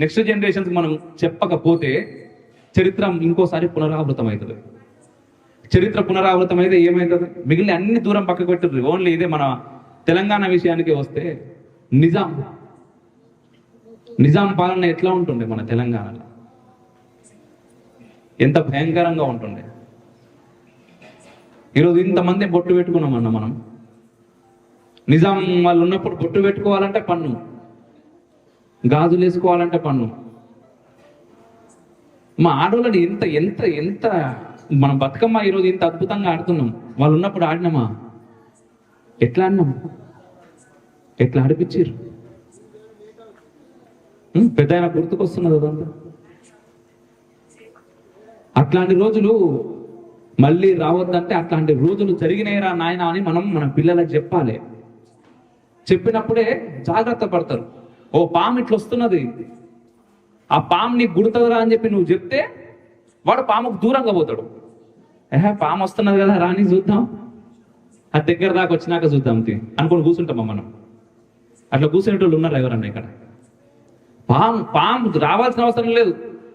Next జనరేషన్స్కి మనం చెప్పకపోతే చరిత్ర ఇంకోసారి పునరావృతం అవుతుంది చరిత్ర పునరావృతం అయితే ఏమవుతుంది మిగిలిన అన్ని దూరం పక్కకు పెట్టారు ఓన్లీ ఇదే మన తెలంగాణ విషయానికి వస్తే నిజాం. నిజాం పాలన ఎట్లా ఉంటుండే మన తెలంగాణలో? ఎంత భయంకరంగా ఉంటుండే. ఈరోజు ఇంతమంది బొట్టు పెట్టుకున్నామన్న మనం. నిజాం వాళ్ళు ఉన్నప్పుడు బొట్టు పెట్టుకోవాలంటే పన్ను. గాజులు వేసుకోవాలంటే పన్ను. మా ఆడవాళ్ళని ఎంత ఎంత ఎంత మనం బతుకమ్మ ఈరోజు ఇంత అద్భుతంగా ఆడుతున్నాం. వాళ్ళు ఉన్నప్పుడు ఆడినామా? ఎట్లా ఆడినాం? ఎట్లా ఆడిపించారు పెద్ద ఆయన గుర్తుకొస్తున్నది అదంతా. అట్లాంటి రోజులు మళ్ళీ రావద్దంటే అట్లాంటి రోజులు జరిగినాయిరా నాయన అని మనం మన పిల్లలకు చెప్పాలి. చెప్పినప్పుడే జాగ్రత్త పడతారు. ఓ పాము ఇట్లా వస్తున్నది. ఆ పాము నీకు గుడుతుందిరా అని చెప్పి నువ్వు చెప్తే వాడు పాముకు దూరంగా పోతాడు. ఏహే పాము వస్తున్నది కదా రాని చూద్దాం. ఆ దగ్గర దాకా వచ్చినాక చూద్దాం అనుకుని అనుకొని కూర్చుంటామా మనం. అట్లా కూర్చునేటోళ్ళు ఉన్నారు ఎవరన్నా ఇక్కడ? పాము పాము రావాల్సిన అవసరం లేదు.